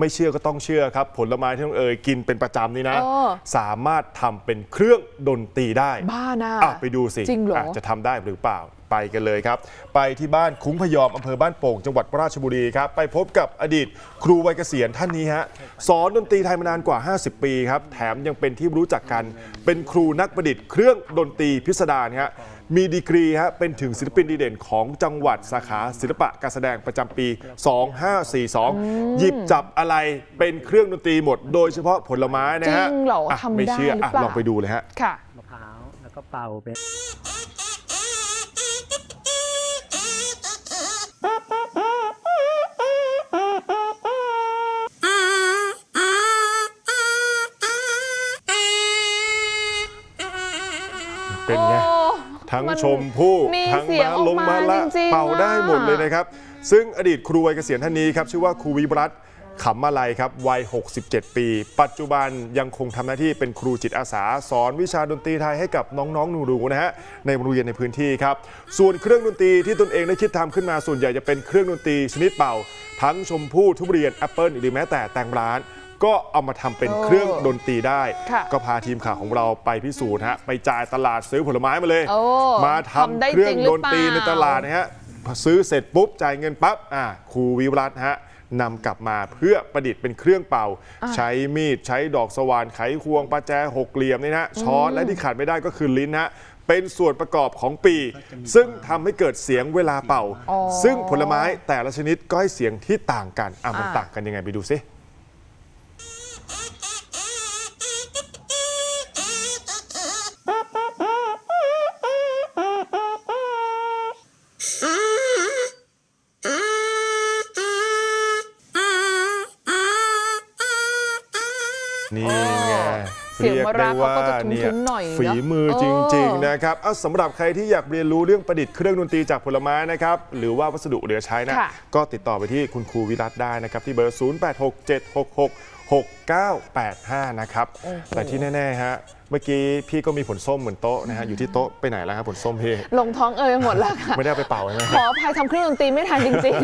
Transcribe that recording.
ไม่เชื่อก็ต้องเชื่อครับ ผลไม้ที่น้องเอ๋ยกินเป็นประจำนี่นะ เออสามารถทำเป็นเครื่องดนตรีได้บ้านะอะไปดูสิจริงเหรอะจะทำได้หรือเปล่า ไปกันเลยครับ ไปที่บ้านคุ้งพยอมอำเภอบ้านโป่งจังหวัดราชบุรีครับ ไปพบกับอดีตครูวัยเกษียณท่านนี้ฮะสอนดนตรีไทยมานานกว่า 50 ปีครับ แถมยังเป็นที่รู้จักกัน เป็นครูนักประดิษฐ์เครื่องดนตรีพิสดารฮะมีดีกรีฮะเป็นถึงศิลปินดีเด่นของจังหวัดสาขาศิลปะการแสดงประจำปี 2542 หยิบจับอะไรเป็นเครื่องดนตรีหมด โดยเฉพาะผลไม้นะฮะจริงเหรออะทำไม่ได้เชื่อหรืออะเปล่าลองไปดูเลยฮะค่ะมะพร้าวแล้วก็เป่าเป็น เป็นไงโอ้ทั้งมันชมพู่มีทั้งเสียมางออกลงมามาละจริงๆเป่าได้อะหมดเลยนะครับ ซึ่งอดีตครูวัยเกษียณท่านนี้ครับชื่อว่าครูวิบรัตน์ขำมาลัยครับวัย 67 ปี ปัจจุบันยังคงทำหน้าที่เป็นครูจิตอาสา สอนวิชาดนตรีไทยให้กับน้องๆหนูๆนะฮะในโรงเรียนในพื้นที่ครับ ส่วนเครื่องดนตรีที่ตนเองได้คิดทำขึ้นมาส่วนใหญ่จะเป็นเครื่องดนตรีชนิดเป่า ทั้งชมพู่ทุเรียนแอปเปิลหรือแม้แต่แตงร้าน ก็เอามาทำเป็นเครื่องดนตรีได้ค่ะก็พาทีมข่าวของเราไปพิสูจน์ฮะไปจ่ายตลาดซื้อผลไม้มาเลยโอ้มาทำได้ทำเครื่องจริงหรือดนตรีในเปล่าตลาดนะฮะพอซื้อเสร็จปุ๊บจ่ายเงินปั๊บอ่าครูวิรัตน์ฮะนำกลับมาเพื่อประดิษฐ์เป็นเครื่องเป่า ใช้มีดใช้ดอกสว่านไขควงประแจหกเหลี่ยมนี่นะฮะช้อนและที่ขาดไม่ได้ก็คือลิ้นฮะเป็นส่วนประกอบของปี ซึ่งทำให้เกิดเสียงเวลาเป่าอ๋อซึ่งผลไม้แต่ละชนิดก็ให้เสียงที่ต่างกันอะมันอ่าต่างกันยังไงไปดูซิ นี่ไงเสียงมะระเขาก็จะทุ้มๆเรียกได้ว่าหน่อยเนอะฝีมือจริง ๆ นะครับเอาสำหรับใครที่อยากเรียนรู้เรื่องประดิษฐ์เครื่องดนตรีจากผลไม้นะครับหรือว่าวัสดุเหลือใช้นะ ค่ะ ก็ติดต่อไปที่คุณครูวิรัตได้นะครับ ที่เบอร์ 0867666985 นะครับ แต่ที่แน่ๆฮะเมื่อกี้พี่ก็มีผลส้มเหมือนโต๊ะนะฮะอยู่ที่โต๊ะไปไหนแล้วครับผลส้มพี่ลงท้องเอยหมดแล้วค่ะ ไม่ได้เอาไปเป่าใช่ไหม ขออภัยทำเครื่องดนตรีไม่ทันจริง